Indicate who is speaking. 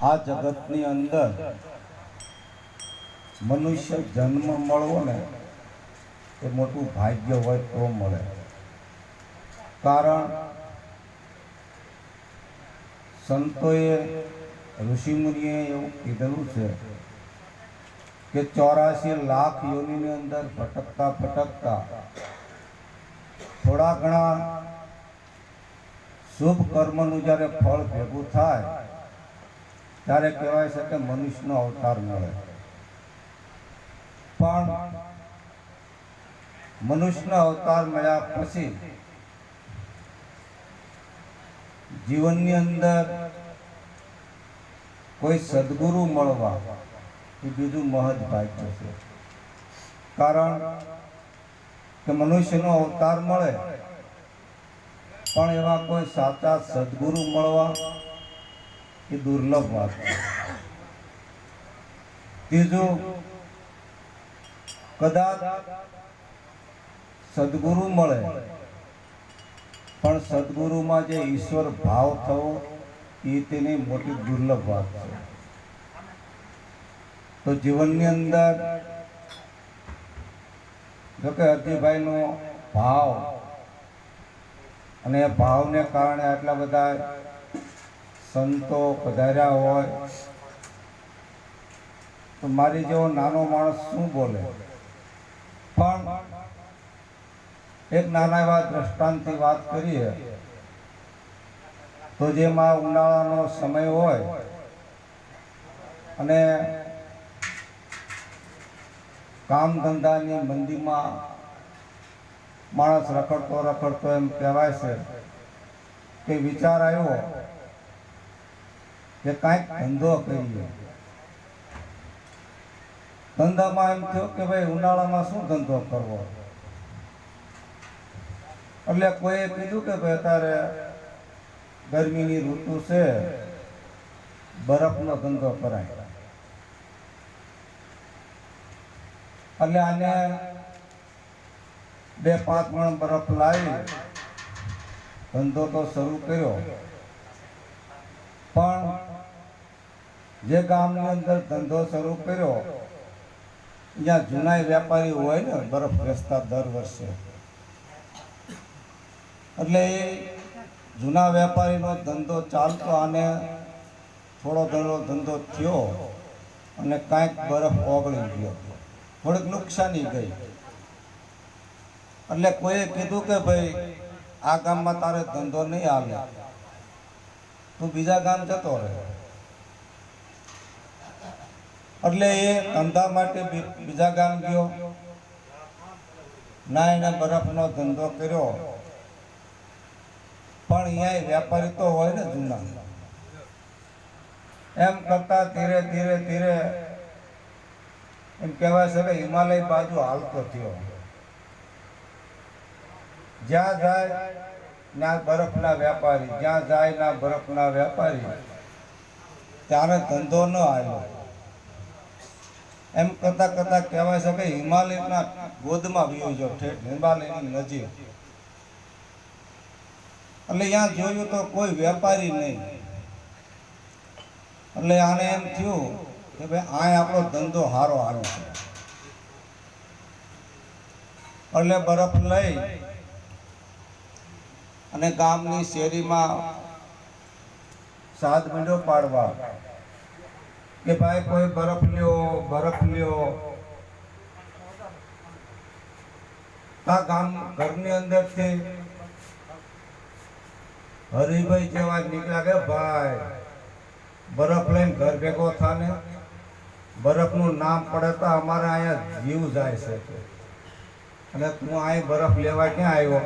Speaker 1: આ જગતની અંદર મનુષ્ય જન્મ મળવો ને, એ મોટું ભાગ્ય હોય તો મળે. કારણ સંતોએ ઋષિમુનિએ એવું કીધેલું છે કે ચોરાસી લાખ યોનિની અંદર ભટકતા ભટકતા થોડા ઘણા શુભ કર્મનું જ્યારે ફળ ભેગું થાય ત્યારે કહેવાય છે કે મનુષ્યનો અવતાર મળે. પણ મનુષ્યનો અવતાર મળ્યા પછી જીવનની અંદર કોઈ સદગુરુ મળવા એ બીજું મહદ ભાગ્ય છે. કારણ કે મનુષ્યનો અવતાર મળે, પણ એવા કોઈ સાચા સદગુરુ મળવા એ દુર્લભ વાત ત્રીજું, કદાચ સદગુરુ મળે, પણ સદગુરુમાં જે ઈશ્વર ભાવ થવો એ તેની મોટી દુર્લભ વાત છે. તો જીવનની અંદર જોકે હરજીભાઈનો ભાવ અને ભાવને કારણે આટલા બધા સંતો પધાર્યા હોય, તો મારી જેવો નાનો માણસ શું બોલે? પણ એક નાના એવા દ્રષ્ટાંતથી વાત કરીએ, તો જેમાં ઉનાળાનો સમય હોય અને કામ ધંધાની મંદીમાં માણસ રખડતો રખડતો એમ કહેવાય છે કે વિચાર આવ્યો કે કાંઈક ધંધો કરીએ ધંધામાં એમ થયો કે ભાઈ ઉનાળામાં શું ધંધો કરવો? એટલે કોઈએ કીધું કે ભાઈ અત્યારે ગરમીની ઋતુ છે, બરફનો ધંધો કરાય. એટલે આને બે પાંચ મણ બરફ લાવી, ધંધો તો શરૂ કર્યો. પણ જે ગામની અંદર ધંધો શરૂ કર્યો ત્યાં જૂના વેપારી હોય ને, બરફ વેચતા દર વર્ષે. એટલે એ જૂના વેપારીનો ધંધો ચાલતો અને થોડો ઘણો ધંધો થયો અને કાંઈક બરફ ઓગળી ગયો. થોડીક નુકસાની ગઈ. એટલે કોઈએ કીધું કે ભાઈ, આ ગામમાં તારે ધંધો નહીં આવે તું બીજા ગામ જતો રહે. એટલે એ ધંધા માટે બીજા ગામ ગયો. ના એને બરફનો ધંધો કર્યો. પણ અહીંયા વેપારી તો હોય ને જૂના. એમ કરતા ધીરે ધીરે ધીરે એમ કહેવાય છે કે હિમાલય બાજુ હાલતો થયો. જ્યાં જાય ત્યાં બરફના વેપારી, જ્યાં જાય ના બરફના વેપારી, ત્યારે ધંધો ન આવ્યો. એમ કરતા કરતા કહેવાય છે કે હિમાલયના ગોદમાં વિયો ઠેઠ, હિમાલયની નજીક. એટલે ત્યાં જોયું તો કોઈ વેપારી નહીં. એટલે આને એમ થયું કે ભાઈ આ આપણો ધંધો હારો હારો છે. એટલે બરફ લઈ અને ગામની શેરીમાં સાત મીંડો પાડવા કે ભાઈ કોઈ બરફ લ્યો બરફ લ્યો. આ ગામ ઘરની અંદરથી હરિભાઈ જેવા નીકળ્યા કે ભાઈ, બરફ લઈને ઘર ભેગો થાને. બરફનું નામ પડે તો અમારે અહીંયા જીવ જાય છે. અને તું અહીં બરફ લેવા ક્યાં આવ્યો?